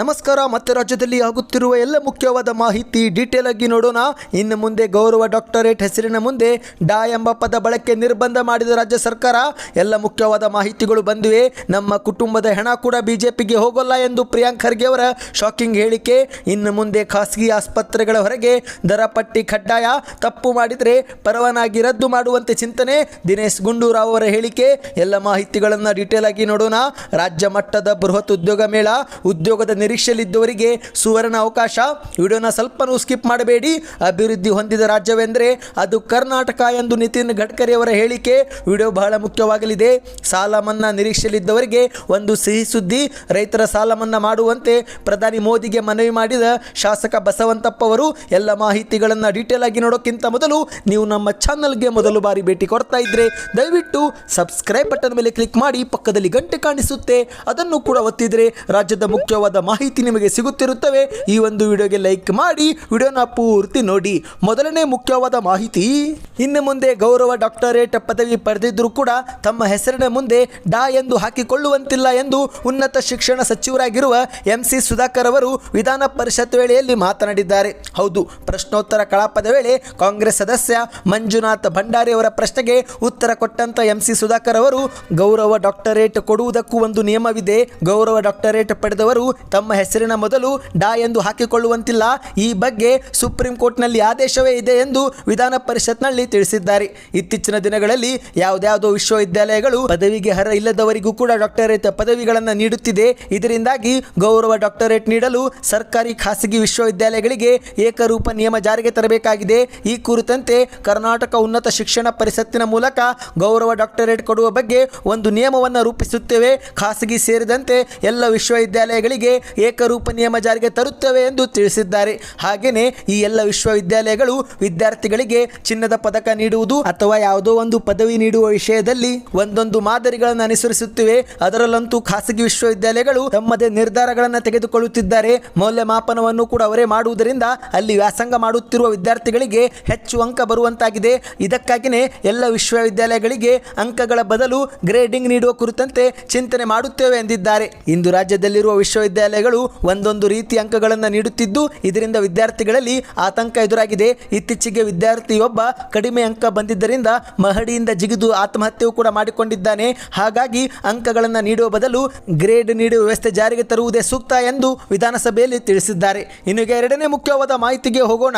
ನಮಸ್ಕಾರ, ಮತ್ತೆ ರಾಜ್ಯದಲ್ಲಿ ಆಗುತ್ತಿರುವ ಎಲ್ಲ ಮುಖ್ಯವಾದ ಮಾಹಿತಿ ಡೀಟೇಲ್ ಆಗಿ ನೋಡೋಣ. ಇನ್ನು ಮುಂದೆ ಗೌರವ ಡಾಕ್ಟರೇಟ್ ಹೆಸರಿನ ಮುಂದೆ ಡಾ ಎಂಬ ಪದ ಬಳಕೆ ನಿರ್ಬಂಧ ಮಾಡಿದ ರಾಜ್ಯ ಸರ್ಕಾರ, ಎಲ್ಲ ಮುಖ್ಯವಾದ ಮಾಹಿತಿಗಳು ಬಂದಿವೆ. ನಮ್ಮ ಕುಟುಂಬದ ಹೆಣ ಕೂಡ ಬಿಜೆಪಿಗೆ ಹೋಗೋಲ್ಲ ಎಂದು ಪ್ರಿಯಾಂಕ್ ಖರ್ಗೆ ಅವರ ಶಾಕಿಂಗ್ ಹೇಳಿಕೆ. ಇನ್ನು ಮುಂದೆ ಖಾಸಗಿ ಆಸ್ಪತ್ರೆಗಳ ಹೊರಗೆ ದರ ಪಟ್ಟಿ ಕಡ್ಡಾಯ, ತಪ್ಪು ಮಾಡಿದರೆ ಪರವಾನಗಿ ರದ್ದು ಮಾಡುವಂತೆ ಚಿಂತನೆ. ದಿನೇಶ್ ಗುಂಡೂರಾವ್ ಅವರ ಹೇಳಿಕೆ, ಎಲ್ಲ ಮಾಹಿತಿಗಳನ್ನು ಡೀಟೇಲ್ ಆಗಿ ನೋಡೋಣ. ರಾಜ್ಯ ಮಟ್ಟದ ಬೃಹತ್ ಉದ್ಯೋಗ ಮೇಳ, ಉದ್ಯೋಗದ ನಿರೀಕ್ಷೆಯಲ್ಲಿದ್ದವರಿಗೆ ಸುವರ್ಣ ಅವಕಾಶ. ವಿಡಿಯೋನ ಸ್ವಲ್ಪನೂ ಸ್ಕಿಪ್ ಮಾಡಬೇಡಿ. ಅಭಿವೃದ್ಧಿ ಹೊಂದಿದ ರಾಜ್ಯವೆಂದರೆ ಅದು ಕರ್ನಾಟಕ ಎಂದು ನಿತಿನ್ ಗಡ್ಕರಿ ಅವರ ಹೇಳಿಕೆ. ವಿಡಿಯೋ ಬಹಳ ಮುಖ್ಯವಾಗಲಿದೆ. ಸಾಲ ಮನ್ನಾ ನಿರೀಕ್ಷೆಯಲ್ಲಿದ್ದವರಿಗೆ ಒಂದು ಸಿಹಿ ಸುದ್ದಿ. ರೈತರ ಸಾಲ ಮನ್ನಾ ಮಾಡುವಂತೆ ಪ್ರಧಾನಿ ಮೋದಿಗೆ ಮನವಿ ಮಾಡಿದ ಶಾಸಕ ಬಸವಂತಪ್ಪ ಅವರು ಎಲ್ಲ ಮಾಹಿತಿಗಳನ್ನು ಡೀಟೇಲ್ ಆಗಿ ನೋಡೋಕ್ಕಿಂತ ಮೊದಲು ನೀವು ನಮ್ಮ ಚಾನಲ್ಗೆ ಮೊದಲು ಬಾರಿ ಭೇಟಿ ಕೊಡ್ತಾ ಇದ್ರೆ ದಯವಿಟ್ಟು ಸಬ್ಸ್ಕ್ರೈಬ್ ಬಟನ್ ಮೇಲೆ ಕ್ಲಿಕ್ ಮಾಡಿ ಪಕ್ಕದಲ್ಲಿ ಗಂಟೆ ಕಾಣಿಸುತ್ತೆ. ಅದನ್ನು ಕೂಡ ಒತ್ತಿದ್ರೆ ರಾಜ್ಯದ ಮುಖ್ಯವಾದ ಮಾಹಿತಿ ನಿಮಗೆ ಸಿಗುತ್ತಿರುತ್ತವೆ, ಈ ಒಂದು ವಿಡಿಯೋಗೆ ಲೈಕ್ ಮಾಡಿ, ವಿಡಿಯೋನ ಪೂರ್ತಿ ನೋಡಿ. ಮೊದಲನೇ ಮುಖ್ಯವಾದ ಮಾಹಿತಿ, ಇನ್ನು ಮುಂದೆ ಗೌರವ ಡಾಕ್ಟರೇಟ್ ಪದವಿ ಪಡೆದಿದ್ದರೂ ಕೂಡ ತಮ್ಮ ಹೆಸರಿನ ಮುಂದೆ ಡಾ ಎಂದು ಹಾಕಿಕೊಳ್ಳುವಂತಿಲ್ಲ ಎಂದು ಉನ್ನತ ಶಿಕ್ಷಣ ಸಚಿವರಾಗಿರುವ ಎಂ ಸಿ ಸುಧಾಕರ್ ಅವರು ವಿಧಾನ ಪರಿಷತ್ ವೇಳೆಯಲ್ಲಿ ಮಾತನಾಡಿದ್ದಾರೆ. ಹೌದು, ಪ್ರಶ್ನೋತ್ತರ ಕಲಾಪದ ವೇಳೆ ಕಾಂಗ್ರೆಸ್ ಸದಸ್ಯ ಮಂಜುನಾಥ್ ಭಂಡಾರಿ ಅವರ ಪ್ರಶ್ನೆಗೆ ಉತ್ತರ ಕೊಟ್ಟಂತ ಎಂ ಸಿ ಸುಧಾಕರ್ ಅವರು, ಗೌರವ ಡಾಕ್ಟರೇಟ್ ಕೊಡುವುದಕ್ಕೂ ಒಂದು ನಿಯಮವಿದೆ. ಗೌರವ ಡಾಕ್ಟರೇಟ್ ಪಡೆದವರು ತಮ್ಮ ಹೆಸರಿನ ಮೊದಲು ಡಾ ಎಂದು ಹಾಕಿಕೊಳ್ಳುವಂತಿಲ್ಲ. ಈ ಬಗ್ಗೆ ಸುಪ್ರೀಂ ಕೋರ್ಟ್ನಲ್ಲಿ ಆದೇಶವೇ ಇದೆ ಎಂದು ವಿಧಾನ ಪರಿಷತ್ನಲ್ಲಿ ತಿಳಿಸಿದ್ದಾರೆ. ಇತ್ತೀಚಿನ ದಿನಗಳಲ್ಲಿ ಯಾವುದ್ಯಾವುದೋ ವಿಶ್ವವಿದ್ಯಾಲಯಗಳು ಪದವಿಗೆ ಹರ ಇಲ್ಲದವರಿಗೂ ಕೂಡ ಡಾಕ್ಟರೇಟ್ ಪದವಿಗಳನ್ನು ನೀಡುತ್ತಿದೆ. ಇದರಿಂದಾಗಿ ಗೌರವ ಡಾಕ್ಟರೇಟ್ ನೀಡಲು ಸರ್ಕಾರಿ ಖಾಸಗಿ ವಿಶ್ವವಿದ್ಯಾಲಯಗಳಿಗೆ ಏಕರೂಪ ನಿಯಮ ಜಾರಿಗೆ ತರಬೇಕಾಗಿದೆ. ಈ ಕುರಿತಂತೆ ಕರ್ನಾಟಕ ಉನ್ನತ ಶಿಕ್ಷಣ ಪರಿಷತ್ತಿನ ಮೂಲಕ ಗೌರವ ಡಾಕ್ಟರೇಟ್ ಕೊಡುವ ಬಗ್ಗೆ ಒಂದು ನಿಯಮವನ್ನು ರೂಪಿಸುತ್ತೇವೆ. ಖಾಸಗಿ ಸೇರಿದಂತೆ ಎಲ್ಲ ವಿಶ್ವವಿದ್ಯಾಲಯಗಳಿಗೆ ಏಕರೂಪ ನಿಯಮ ಜಾರಿಗೆ ತರುತ್ತವೆ ಎಂದು ತಿಳಿಸಿದ್ದಾರೆ. ಹಾಗೆಯೇ ಈ ಎಲ್ಲ ವಿಶ್ವವಿದ್ಯಾಲಯಗಳು ವಿದ್ಯಾರ್ಥಿಗಳಿಗೆ ಚಿನ್ನದ ಪದಕ ನೀಡುವುದು ಅಥವಾ ಯಾವುದೋ ಒಂದು ಪದವಿ ನೀಡುವ ವಿಷಯದಲ್ಲಿ ಒಂದೊಂದು ಮಾದರಿಗಳನ್ನು ಅನುಸರಿಸುತ್ತಿವೆ. ಅದರಲ್ಲಂತೂ ಖಾಸಗಿ ವಿಶ್ವವಿದ್ಯಾಲಯಗಳು ತಮ್ಮದೇ ನಿರ್ಧಾರಗಳನ್ನು ತೆಗೆದುಕೊಳ್ಳುತ್ತಿದ್ದಾರೆ. ಮೌಲ್ಯಮಾಪನವನ್ನು ಕೂಡ ಅವರೇ ಮಾಡುವುದರಿಂದ ಅಲ್ಲಿ ವ್ಯಾಸಂಗ ಮಾಡುತ್ತಿರುವ ವಿದ್ಯಾರ್ಥಿಗಳಿಗೆ ಹೆಚ್ಚು ಅಂಕ ಬರುವಂತಾಗಿದೆ. ಇದಕ್ಕಾಗಿಯೇ ಎಲ್ಲ ವಿಶ್ವವಿದ್ಯಾಲಯಗಳಿಗೆ ಅಂಕಗಳ ಬದಲು ಗ್ರೇಡಿಂಗ್ ನೀಡುವ ಕುರಿತಂತೆ ಚಿಂತನೆ ಮಾಡುತ್ತೇವೆ ಎಂದಿದ್ದಾರೆ. ಇಂದು ರಾಜ್ಯದಲ್ಲಿರುವ ವಿಶ್ವವಿದ್ಯಾಲಯಗಳು ಒಂದೊಂದು ರೀತಿ ಅಂಕಗಳನ್ನು ನೀಡುತ್ತಿದ್ದು, ಇದರಿಂದ ವಿದ್ಯಾರ್ಥಿಗಳಲ್ಲಿ ಆತಂಕ ಎದುರಾಗಿದೆ. ಇತ್ತೀಚೆಗೆ ವಿದ್ಯಾರ್ಥಿಯೊಬ್ಬ ಕಡಿಮೆ ಅಂಕ ಬಂದಿದ್ದರಿಂದ ಮಹಡಿಯಿಂದ ಜಿಗಿದು ಆತ್ಮಹತ್ಯೆಯೂ ಕೂಡ ಮಾಡಿಕೊಂಡಿದ್ದಾನೆ. ಹಾಗಾಗಿ ಅಂಕಗಳನ್ನು ನೀಡುವ ಬದಲು ಗ್ರೇಡ್ ನೀಡುವ ವ್ಯವಸ್ಥೆ ಜಾರಿಗೆ ತರುವುದೇ ಸೂಕ್ತ ಎಂದು ವಿಧಾನಸಭೆಯಲ್ಲಿ ತಿಳಿಸಿದ್ದಾರೆ. ಇನ್ನು ಎರಡನೇ ಮುಖ್ಯವಾದ ಮಾಹಿತಿಗೆ ಹೋಗೋಣ.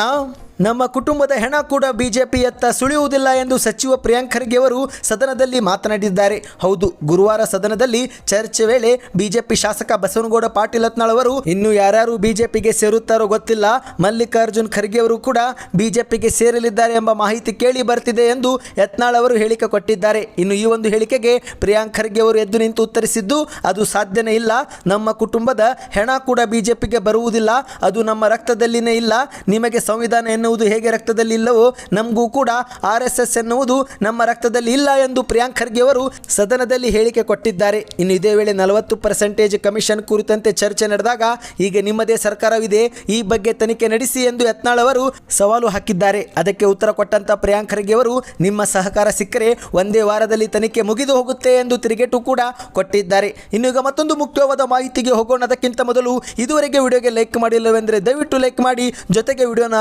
ನಮ್ಮ ಕುಟುಂಬದ ಹೆಣ ಕೂಡ ಬಿಜೆಪಿಯತ್ತ ಸುಳಿಯುವುದಿಲ್ಲ ಎಂದು ಸಚಿವ ಪ್ರಿಯಾಂಕ್ ಖರ್ಗೆ ಅವರು ಸದನದಲ್ಲಿ ಮಾತನಾಡಿದ್ದಾರೆ. ಹೌದು, ಗುರುವಾರ ಸದನದಲ್ಲಿ ಚರ್ಚೆ ವೇಳೆ ಬಿಜೆಪಿ ಶಾಸಕ ಬಸವನಗೌಡ ಪಾಟೀಲ್ ಅವರು, ಇನ್ನು ಯಾರ್ಯಾರು ಬಿಜೆಪಿಗೆ ಸೇರುತ್ತಾರೋ ಗೊತ್ತಿಲ್ಲ. ಮಲ್ಲಿಕಾರ್ಜುನ್ ಖರ್ಗೆ ಅವರು ಕೂಡ ಬಿಜೆಪಿಗೆ ಸೇರಲಿದ್ದಾರೆ ಎಂಬ ಮಾಹಿತಿ ಕೇಳಿ ಬರ್ತಿದೆ ಎಂದು ಯತ್ನಾಳ್ ಅವರು ಹೇಳಿಕೆ ಕೊಟ್ಟಿದ್ದಾರೆ. ಇನ್ನು ಈ ಒಂದು ಹೇಳಿಕೆಗೆ ಪ್ರಿಯಾಂಕ್ ಖರ್ಗೆ ಅವರು ಎದ್ದು ನಿಂತು ಉತ್ತರಿಸಿದ್ದು, ಅದು ಸಾಧ್ಯನೇ ಇಲ್ಲ. ನಮ್ಮ ಕುಟುಂಬದ ಹೆಣ ಕೂಡ ಬಿಜೆಪಿಗೆ ಬರುವುದಿಲ್ಲ. ಅದು ನಮ್ಮ ರಕ್ತದಲ್ಲಿನೇ ಇಲ್ಲ. ನಿಮಗೆ ಸಂವಿಧಾನ ಎನ್ನುವುದು ಹೇಗೆ ರಕ್ತದಲ್ಲಿ ಇಲ್ಲವೋ ನಮಗೂ ಕೂಡ ಆರ್ ಎಸ್ ಎಸ್ ಎನ್ನುವುದು ನಮ್ಮ ರಕ್ತದಲ್ಲಿ ಇಲ್ಲ ಎಂದು ಪ್ರಿಯಾಂಕ್ ಖರ್ಗೆ ಅವರು ಸದನದಲ್ಲಿ ಹೇಳಿಕೆ ಕೊಟ್ಟಿದ್ದಾರೆ. ಇನ್ನು ಇದೇ ವೇಳೆ ನಲವತ್ತು ಪರ್ಸೆಂಟೇಜ್ ಕಮಿಷನ್ ಕುರಿತಂತೆ ಚರ್ಚೆ ನಡೆದಾಗ ಈಗ ನಿಮ್ಮದೇ ಸರ್ಕಾರವಿದೆ, ಈ ಬಗ್ಗೆ ತನಿಖೆ ನಡೆಸಿ ಎಂದು ಯತ್ನಾಳ್ ಅವರು ಸವಾಲು ಹಾಕಿದ್ದಾರೆ. ಅದಕ್ಕೆ ಉತ್ತರ ಕೊಟ್ಟಂತ ಪ್ರಿಯಾಂಕ್ ಖರ್ಗೆ ಅವರು, ನಿಮ್ಮ ಸಹಕಾರ ಸಿಕ್ಕರೆ ಒಂದೇ ವಾರದಲ್ಲಿ ತನಿಖೆ ಮುಗಿದು ಹೋಗುತ್ತೆ ಎಂದು ತಿರುಗೇಟು ಕೂಡ ಕೊಟ್ಟಿದ್ದಾರೆ. ಇನ್ನು ಈಗ ಮತ್ತೊಂದು ಮುಖ್ಯವಾದ ಮಾಹಿತಿಗೆ ಹೋಗೋಣ. ಅದಕ್ಕಿಂತ ಮೊದಲು ಇದುವರೆಗೆ ವಿಡಿಯೋಗೆ ಲೈಕ್ ಮಾಡಿಲ್ಲವೆಂದರೆ ದಯವಿಟ್ಟು ಲೈಕ್ ಮಾಡಿ. ಜೊತೆಗೆ ವಿಡಿಯೋನ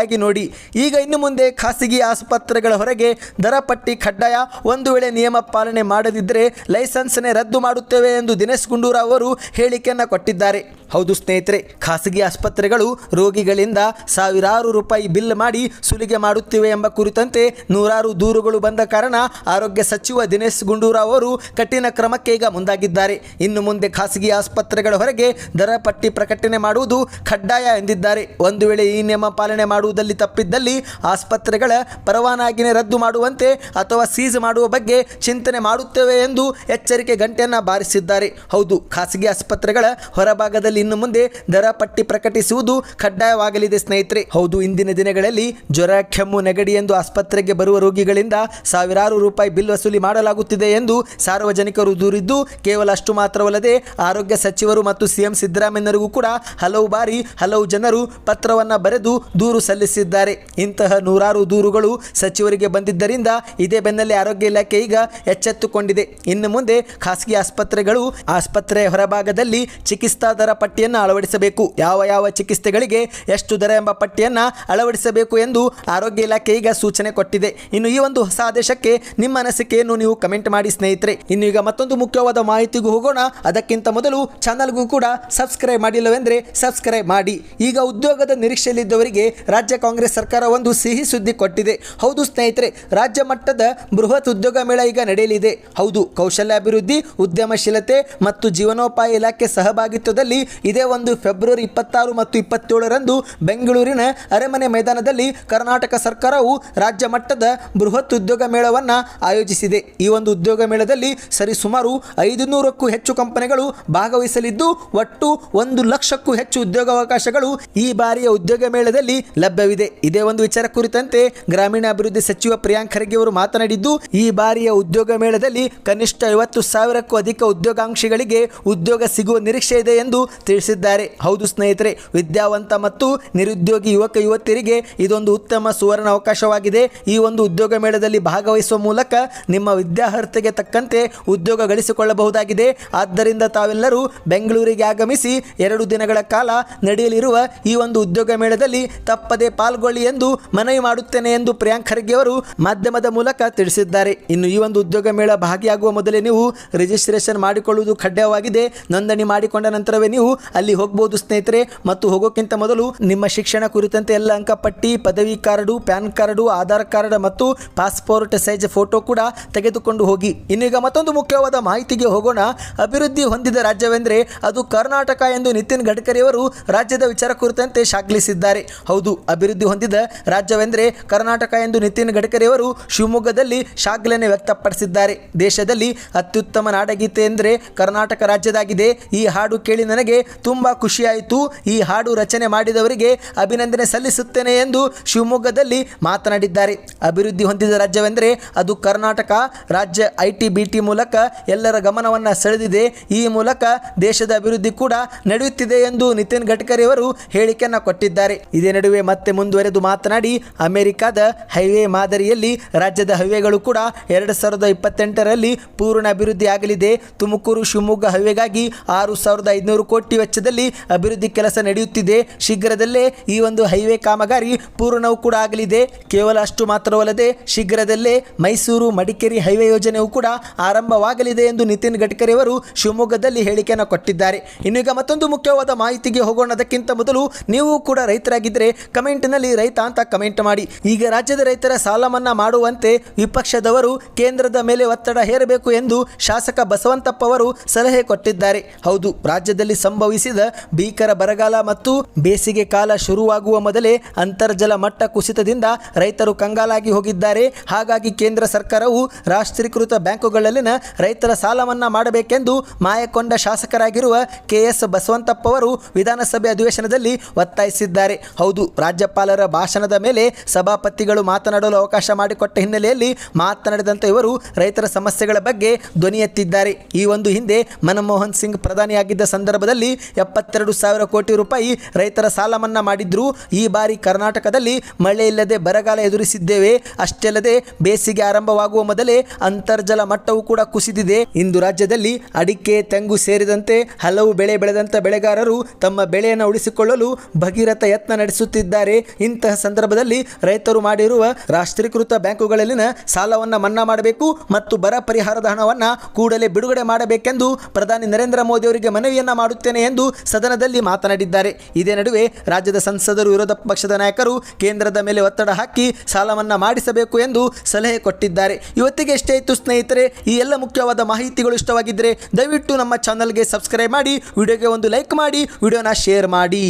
ಪೂರ್ತಿಯಾಗಿ ನೋಡಿ. ಈಗ ಇನ್ನು ಮುಂದೆ ಖಾಸಗಿ ಆಸ್ಪತ್ರೆಗಳ ಹೊರಗೆ ದರ ಪಟ್ಟಿ ಕಡ್ಡಾಯ ಒಂದು ವೇಳೆ ನಿಯಮ ಪಾಲನೆ ಮಾಡದಿದ್ದರೆ ಲೈಸೆನ್ಸ್ನೇ ರದ್ದು ಮಾಡುತ್ತೇವೆ ಎಂದು ದಿನೇಶ್ ಗುಂಡೂರಾವ್ ಅವರು ಹೇಳಿಕೆಯನ್ನು ಕೊಟ್ಟಿದ್ದಾರೆ. ಹೌದು ಸ್ನೇಹಿತರೆ, ಖಾಸಗಿ ಆಸ್ಪತ್ರೆಗಳು ರೋಗಿಗಳಿಂದ ಸಾವಿರಾರು ರೂಪಾಯಿ ಬಿಲ್ ಮಾಡಿ ಸುಲಿಗೆ ಮಾಡುತ್ತಿವೆ ಎಂಬ ಕುರಿತಂತೆ ನೂರಾರು ದೂರುಗಳು ಬಂದ ಕಾರಣ ಆರೋಗ್ಯ ಸಚಿವ ದಿನೇಶ್ ಗುಂಡೂರಾವ್ ಅವರು ಕಠಿಣ ಕ್ರಮಕ್ಕೆ ಈಗ ಮುಂದಾಗಿದ್ದಾರೆ. ಇನ್ನು ಮುಂದೆ ಖಾಸಗಿ ಆಸ್ಪತ್ರೆಗಳ ಹೊರಗೆ ದರ ಪಟ್ಟಿ ಪ್ರಕಟಣೆ ಮಾಡುವುದು ಕಡ್ಡಾಯ ಎಂದಿದ್ದಾರೆ. ಒಂದು ವೇಳೆ ಈ ನಿಯಮ ಪಾಲನೆ ಮಾಡುವುದಲ್ಲಿ ತಪ್ಪಿದ್ದಲ್ಲಿ ಆಸ್ಪತ್ರೆಗಳ ಪರವಾನಗಿನೇ ರದ್ದು ಮಾಡುವಂತೆ ಅಥವಾ ಸೀಜ್ ಮಾಡುವ ಬಗ್ಗೆ ಚಿಂತನೆ ಮಾಡುತ್ತೇವೆ ಎಂದು ಎಚ್ಚರಿಕೆ ಗಂಟೆಯನ್ನು ಬಾರಿಸಿದ್ದಾರೆ. ಹೌದು, ಖಾಸಗಿ ಆಸ್ಪತ್ರೆಗಳ ಹೊರಭಾಗದಲ್ಲಿ ಇನ್ನು ಮುಂದೆ ದರ ಪಟ್ಟಿ ಪ್ರಕಟಿಸುವುದು ಕಡ್ಡಾಯವಾಗಲಿದೆ ಸ್ನೇಹಿತರೆ. ಹೌದು, ಇಂದಿನ ದಿನಗಳಲ್ಲಿ ಜ್ವರ, ಕೆಮ್ಮು, ನೆಗಡಿ ಎಂದು ಆಸ್ಪತ್ರೆಗೆ ಬರುವ ರೋಗಿಗಳಿಂದ ಸಾವಿರಾರು ರೂಪಾಯಿ ಬಿಲ್ ವಸೂಲಿ ಮಾಡಲಾಗುತ್ತಿದೆ ಎಂದು ಸಾರ್ವಜನಿಕರು ದೂರಿದ್ದು, ಕೇವಲ ಅಷ್ಟು ಮಾತ್ರವಲ್ಲದೆ ಆರೋಗ್ಯ ಸಚಿವರು ಮತ್ತು ಸಿಎಂ ಸಿದ್ದರಾಮಯ್ಯನವರಿಗೂ ಕೂಡ ಹಲವು ಬಾರಿ ಹಲವು ಜನರು ಪತ್ರವನ್ನು ಬರೆದು ದೂರು ಸಲ್ಲಿಸಿದ್ದಾರೆ. ಸಲ್ಲಿಸಿದ್ದಾರೆ. ಇಂತಹ ನೂರಾರು ದೂರುಗಳು ಸಚಿವರಿಗೆ ಬಂದಿದ್ದರಿಂದ ಇದೇ ಬೆನ್ನಲ್ಲೇ ಆರೋಗ್ಯ ಇಲಾಖೆ ಈಗ ಎಚ್ಚೆತ್ತುಕೊಂಡಿದೆ. ಇನ್ನು ಮುಂದೆ ಖಾಸಗಿ ಆಸ್ಪತ್ರೆಗಳು ಆಸ್ಪತ್ರೆಯ ಹೊರಭಾಗದಲ್ಲಿ ಚಿಕಿತ್ಸಾ ದರ ಪಟ್ಟಿಯನ್ನು ಅಳವಡಿಸಬೇಕು. ಯಾವ ಯಾವ ಚಿಕಿತ್ಸೆಗಳಿಗೆ ಎಷ್ಟು ದರ ಎಂಬ ಪಟ್ಟಿಯನ್ನು ಅಳವಡಿಸಬೇಕು ಎಂದು ಆರೋಗ್ಯ ಇಲಾಖೆ ಈಗ ಸೂಚನೆ ಕೊಟ್ಟಿದೆ. ಇನ್ನು ಈ ಒಂದು ಹೊಸ ಆದೇಶಕ್ಕೆ ನಿಮ್ಮ ಅನಿಸಿಕೆಯನ್ನು ನೀವು ಕಮೆಂಟ್ ಮಾಡಿ ಸ್ನೇಹಿತರೆ. ಇನ್ನು ಈಗ ಮತ್ತೊಂದು ಮುಖ್ಯವಾದ ಮಾಹಿತಿಗೂ ಹೋಗೋಣ. ಅದಕ್ಕಿಂತ ಮೊದಲು ಚಾನಲ್ಗೂ ಕೂಡ ಸಬ್ಸ್ಕ್ರೈಬ್ ಮಾಡಿಲ್ಲವೆಂದರೆ ಸಬ್ಸ್ಕ್ರೈಬ್ ಮಾಡಿ. ಈಗ ಉದ್ಯೋಗದ ನಿರೀಕ್ಷೆಯಲ್ಲಿದ್ದವರಿಗೆ ರಾಜ್ಯ ಕಾಂಗ್ರೆಸ್ ಸರ್ಕಾರ ಒಂದು ಸಿಹಿ ಸುದ್ದಿ ಕೊಟ್ಟಿದೆ. ಹೌದು ಸ್ನೇಹಿತರೆ, ರಾಜ್ಯ ಮಟ್ಟದ ಬೃಹತ್ ಉದ್ಯೋಗ ಮೇಳ ಈಗ ನಡೆಯಲಿದೆ. ಹೌದು, ಕೌಶಲ್ಯಾಭಿವೃದ್ಧಿ, ಉದ್ಯಮಶೀಲತೆ ಮತ್ತು ಜೀವನೋಪಾಯ ಇಲಾಖೆ ಸಹಭಾಗಿತ್ವದಲ್ಲಿ ಇದೇ ಒಂದು ಫೆಬ್ರವರಿ ಇಪ್ಪತ್ತಾರು ಮತ್ತು ಇಪ್ಪತ್ತೇಳರಂದು ಬೆಂಗಳೂರಿನ ಅರಮನೆ ಮೈದಾನದಲ್ಲಿ ಕರ್ನಾಟಕ ಸರ್ಕಾರವು ರಾಜ್ಯ ಮಟ್ಟದ ಬೃಹತ್ ಉದ್ಯೋಗ ಮೇಳವನ್ನು ಆಯೋಜಿಸಿದೆ. ಈ ಒಂದು ಉದ್ಯೋಗ ಮೇಳದಲ್ಲಿ ಸರಿಸುಮಾರು ಐದು ನೂರಕ್ಕೂ ಹೆಚ್ಚು ಕಂಪನಿಗಳು ಭಾಗವಹಿಸಲಿದ್ದು, ಒಟ್ಟು ಒಂದು ಲಕ್ಷಕ್ಕೂ ಹೆಚ್ಚು ಉದ್ಯೋಗಾವಕಾಶಗಳು ಈ ಬಾರಿಯ ಉದ್ಯೋಗ ಮೇಳದಲ್ಲಿ ಲಭ್ಯವಿದೆ. ಇದೇ ಒಂದು ವಿಚಾರ ಕುರಿತಂತೆ ಗ್ರಾಮೀಣಾಭಿವೃದ್ಧಿ ಸಚಿವ ಪ್ರಿಯಾಂಕ್ ಖರ್ಗೆ ಅವರು ಮಾತನಾಡಿದ್ದು, ಈ ಬಾರಿಯ ಉದ್ಯೋಗ ಮೇಳದಲ್ಲಿ ಕನಿಷ್ಠ ಐವತ್ತು ಸಾವಿರಕ್ಕೂ ಅಧಿಕ ಉದ್ಯೋಗಾಂಕ್ಷಿಗಳಿಗೆ ಉದ್ಯೋಗ ಸಿಗುವ ನಿರೀಕ್ಷೆ ಇದೆ ಎಂದು ತಿಳಿಸಿದ್ದಾರೆ. ಹೌದು ಸ್ನೇಹಿತರೆ, ವಿದ್ಯಾವಂತ ಮತ್ತು ನಿರುದ್ಯೋಗಿ ಯುವಕ ಯುವತಿಯರಿಗೆ ಇದೊಂದು ಉತ್ತಮ ಸುವರ್ಣ ಅವಕಾಶವಾಗಿದೆ. ಈ ಒಂದು ಉದ್ಯೋಗ ಮೇಳದಲ್ಲಿ ಭಾಗವಹಿಸುವ ಮೂಲಕ ನಿಮ್ಮ ವಿದ್ಯಾರ್ಹತೆಗೆ ತಕ್ಕಂತೆ ಉದ್ಯೋಗ ಗಳಿಸಿಕೊಳ್ಳಬಹುದಾಗಿದೆ. ಆದ್ದರಿಂದ ತಾವೆಲ್ಲರೂ ಬೆಂಗಳೂರಿಗೆ ಆಗಮಿಸಿ ಎರಡು ದಿನಗಳ ಕಾಲ ನಡೆಯಲಿರುವ ಈ ಒಂದು ಉದ್ಯೋಗ ಮೇಳದಲ್ಲಿ ತಪ್ಪದೆ ಪಾಲ್ಗೊಳ್ಳಿ ಎಂದು ಮನವಿ ಮಾಡುತ್ತೇನೆ ಎಂದು ಪ್ರಿಯಾಂಕ್ ಖರ್ಗೆ ಅವರು ಮಾಧ್ಯಮದ ಮೂಲಕ ತಿಳಿಸಿದ್ದಾರೆ. ಇನ್ನು ಈ ಒಂದು ಉದ್ಯೋಗ ಮೇಳ ಭಾಗಿಯಾಗುವ ಮೊದಲೇ ನೀವು ರಿಜಿಸ್ಟ್ರೇಷನ್ ಮಾಡಿಕೊಳ್ಳುವುದು ಕಡ್ಡಾಯವಾಗಿದೆ. ನೋಂದಣಿ ಮಾಡಿಕೊಂಡ ನಂತರವೇ ನೀವು ಅಲ್ಲಿ ಹೋಗಬಹುದು ಸ್ನೇಹಿತರೆ. ಮತ್ತು ಹೋಗೋಕ್ಕಿಂತ ಮೊದಲು ನಿಮ್ಮ ಶಿಕ್ಷಣ ಕುರಿತಂತೆ ಎಲ್ಲ ಅಂಕಪಟ್ಟಿ, ಪದವಿ card, PAN card, Aadhaar card ಮತ್ತು ಪಾಸ್ಪೋರ್ಟ್ ಸೈಜ್ ಫೋಟೋ ಕೂಡ ತೆಗೆದುಕೊಂಡು ಹೋಗಿ. ಇನ್ನೀಗ ಮತ್ತೊಂದು ಮುಖ್ಯವಾದ ಮಾಹಿತಿಗೆ ಹೋಗೋಣ. ಅಭಿವೃದ್ಧಿ ಹೊಂದಿದ ರಾಜ್ಯವೆಂದರೆ ಅದು ಕರ್ನಾಟಕ ಎಂದು ನಿತಿನ್ ಗಡ್ಕರಿ ಅವರು ರಾಜ್ಯದ ವಿಚಾರ ಕುರಿತಂತೆ ಶ್ಲಾಘಿಸಿದ್ದಾರೆ ಹೌದು ಅಭಿವೃದ್ಧಿ ಹೊಂದಿದ ರಾಜ್ಯವೆಂದರೆ ಕರ್ನಾಟಕ ಎಂದು ನಿತಿನ್ ಗಡ್ಕರಿ ಅವರು ಶಿವಮೊಗ್ಗದಲ್ಲಿ ಶ್ಲಾಘನೆ ವ್ಯಕ್ತಪಡಿಸಿದ್ದಾರೆ. ದೇಶದಲ್ಲಿ ಅತ್ಯುತ್ತಮ ನಾಡಗೀತೆ ಎಂದರೆ ಕರ್ನಾಟಕ ರಾಜ್ಯದಾಗಿದೆ. ಈ ಹಾಡು ಕೇಳಿ ನನಗೆ ತುಂಬ ಖುಷಿಯಾಯಿತು. ಈ ಹಾಡು ರಚನೆ ಮಾಡಿದವರಿಗೆ ಅಭಿನಂದನೆ ಸಲ್ಲಿಸುತ್ತೇನೆ ಎಂದು ಶಿವಮೊಗ್ಗದಲ್ಲಿ ಮಾತನಾಡಿದ್ದಾರೆ. ಅಭಿವೃದ್ಧಿ ಹೊಂದಿದ ರಾಜ್ಯವೆಂದರೆ ಅದು ಕರ್ನಾಟಕ. ರಾಜ್ಯ ಐ ಟಿ ಮೂಲಕ ಎಲ್ಲರ ಗಮನವನ್ನು ಸೆಳೆದಿದೆ. ಈ ಮೂಲಕ ದೇಶದ ಅಭಿವೃದ್ಧಿ ಕೂಡ ನಡೆಯುತ್ತಿದೆ ಎಂದು ನಿತಿನ್ ಗಡ್ಕರಿ ಅವರು ಹೇಳಿಕೆಯನ್ನು ಕೊಟ್ಟಿದ್ದಾರೆ. ಇದೇ ನಡುವೆ ಮತ್ತೆ ಮುಂದುವರೆದು ಮಾತನಾಡಿ, ಅಮೆರಿಕದ ಹೈವೇ ಮಾದರಿಯಲ್ಲಿ ರಾಜ್ಯದ ಹೈವೇಗಳು ಕೂಡ ಎರಡು ಸಾವಿರದ ಇಪ್ಪತ್ತೆಂಟರಲ್ಲಿ ಪೂರ್ಣ ಅಭಿವೃದ್ಧಿ ಆಗಲಿದೆ. ತುಮಕೂರು ಶಿವಮೊಗ್ಗ ಹೈವೇಗಾಗಿ ಆರು ಸಾವಿರದ ಐದುನೂರು ಕೋಟಿ ವೆಚ್ಚದಲ್ಲಿ ಅಭಿವೃದ್ಧಿ ಕೆಲಸ ನಡೆಯುತ್ತಿದೆ. ಶೀಘ್ರದಲ್ಲೇ ಈ ಒಂದು ಹೈವೇ ಕಾಮಗಾರಿ ಪೂರ್ಣವೂ ಕೂಡ ಆಗಲಿದೆ. ಕೇವಲ ಅಷ್ಟು ಮಾತ್ರವಲ್ಲದೆ ಶೀಘ್ರದಲ್ಲೇ ಮೈಸೂರು ಮಡಿಕೇರಿ ಹೈವೇ ಯೋಜನೆಯೂ ಕೂಡ ಆರಂಭವಾಗಲಿದೆ ಎಂದು ನಿತಿನ್ ಗಡ್ಕರಿ ಅವರು ಶಿವಮೊಗ್ಗದಲ್ಲಿ ಹೇಳಿಕೆಯನ್ನು ಕೊಟ್ಟಿದ್ದಾರೆ. ಇನ್ನೀಗ ಮತ್ತೊಂದು ಮುಖ್ಯವಾದ ಮಾಹಿತಿಗೆ ಹೋಗೋಣ ಅದಕ್ಕಿಂತ ಮೊದಲು ನೀವು ಕೂಡ ರೈತರಾಗಿದ್ದರೆ ಕಮೆಂಟ್ನಲ್ಲಿ ರೈತ ಅಂತ ಕಮೆಂಟ್ ಮಾಡಿ. ಈಗ ರಾಜ್ಯದ ರೈತರ ಸಾಲ ಮನ್ನಾ ಮಾಡುವಂತೆ ವಿಪಕ್ಷದವರು ಕೇಂದ್ರದ ಮೇಲೆ ಒತ್ತಡ ಹೇರಬೇಕು ಎಂದು ಶಾಸಕ ಬಸವಂತಪ್ಪ ಅವರು ಸಲಹೆ ಕೊಟ್ಟಿದ್ದಾರೆ. ಹೌದು, ರಾಜ್ಯದಲ್ಲಿ ಸಂಭವಿಸಿದ ಭೀಕರ ಬರಗಾಲ ಮತ್ತು ಬೇಸಿಗೆ ಕಾಲ ಶುರುವಾಗುವ ಮೊದಲೇ ಅಂತರ್ಜಲ ಮಟ್ಟ ಕುಸಿತದಿಂದ ರೈತರು ಕಂಗಾಲಾಗಿ ಹೋಗಿದ್ದಾರೆ. ಹಾಗಾಗಿ ಕೇಂದ್ರ ಸರ್ಕಾರವು ರಾಷ್ಟ್ರೀಕೃತ ಬ್ಯಾಂಕುಗಳಲ್ಲಿನ ರೈತರ ಸಾಲ ಮನ್ನಾ ಮಾಡಬೇಕೆಂದು ಮಾಯಕೊಂಡ ಶಾಸಕರಾಗಿರುವ ಕೆಎಸ್ ಬಸವಂತಪ್ಪ ಅವರು ವಿಧಾನಸಭೆ ಅಧಿವೇಶನದಲ್ಲಿ ಒತ್ತಾಯಿಸಿದ್ದಾರೆ. ಹೌದು ರಾಜ್ಯಪಾಲರ ಭಾಷಣದ ಮೇಲೆ ಸಭಾಪತಿಗಳು ಮಾತನಾಡಲು ಅವಕಾಶ ಮಾಡಿಕೊಟ್ಟ ಹಿನ್ನೆಲೆಯಲ್ಲಿ ಮಾತನಾಡಿದಂಥ ಇವರು ರೈತರ ಸಮಸ್ಯೆಗಳ ಬಗ್ಗೆ ಧ್ವನಿ ಎತ್ತಿದ್ದಾರೆ. ಈ ಒಂದು ಹಿಂದೆ ಮನಮೋಹನ್ ಸಿಂಗ್ ಪ್ರಧಾನಿಯಾಗಿದ್ದ ಸಂದರ್ಭದಲ್ಲಿ ಎಪ್ಪತ್ತೆರಡು ಸಾವಿರ ಕೋಟಿ ರೂಪಾಯಿ ರೈತರ ಸಾಲ ಮನ್ನಾ ಮಾಡಿದ್ರು. ಈ ಬಾರಿ ಕರ್ನಾಟಕದಲ್ಲಿ ಮಳೆ ಇಲ್ಲದೆ ಬರಗಾಲ ಎದುರಿಸಿದ್ದೇವೆ. ಅಷ್ಟೇ ಅಲ್ಲದೆ ಬೇಸಿಗೆ ಆರಂಭವಾಗುವ ಮೊದಲೇ ಅಂತರ್ಜಲ ಮಟ್ಟವು ಕೂಡ ಕುಸಿದಿದೆ. ಇಂದು ರಾಜ್ಯದಲ್ಲಿ ಅಡಿಕೆ, ತೆಂಗು ಸೇರಿದಂತೆ ಹಲವು ಬೆಳೆ ಬೆಳೆದಂಥ ಬೆಳೆಗಾರರು ತಮ್ಮ ಬೆಳೆಯನ್ನು ಉಳಿಸಿಕೊಳ್ಳಲು ಭಗೀರಥ ಯತ್ನ ನಡೆಸುತ್ತಿದ್ದಾರೆ. ಇಂತಹ ಸಂದರ್ಭದಲ್ಲಿ ರೈತರು ಮಾಡಿರುವ ರಾಷ್ಟ್ರೀಕೃತ ಬ್ಯಾಂಕುಗಳಲ್ಲಿನ ಸಾಲವನ್ನು ಮನ್ನಾ ಮಾಡಬೇಕು ಮತ್ತು ಬರ ಪರಿಹಾರದ ಹಣವನ್ನು ಕೂಡಲೇ ಬಿಡುಗಡೆ ಮಾಡಬೇಕೆಂದು ಪ್ರಧಾನಿ ನರೇಂದ್ರ ಮೋದಿ ಅವರಿಗೆ ಮನವಿಯನ್ನು ಮಾಡುತ್ತೇನೆ ಎಂದು ಸದನದಲ್ಲಿ ಮಾತನಾಡಿದ್ದಾರೆ. ಇದೇ ನಡುವೆ ರಾಜ್ಯದ ಸಂಸದರು, ವಿರೋಧ ಪಕ್ಷದ ನಾಯಕರು ಕೇಂದ್ರದ ಮೇಲೆ ಒತ್ತಡ ಹಾಕಿ ಸಾಲ ಮಾಡಿಸಬೇಕು ಎಂದು ಸಲಹೆ ಕೊಟ್ಟಿದ್ದಾರೆ. ಇವತ್ತಿಗೆ ಎಷ್ಟೇ ಇತ್ತು ಸ್ನೇಹಿತರೆ, ಈ ಎಲ್ಲ ಮುಖ್ಯವಾದ ಮಾಹಿತಿಗಳು ಇಷ್ಟವಾಗಿದ್ದರೆ ದಯವಿಟ್ಟು ನಮ್ಮ ಚಾನಲ್ಗೆ ಸಬ್ಸ್ಕ್ರೈಬ್ ಮಾಡಿ, ವಿಡಿಯೋಗೆ ಒಂದು ಲೈಕ್ ಮಾಡಿ, ವಿಡಿಯೋನ ಶೇರ್ ಮಾಡಿ.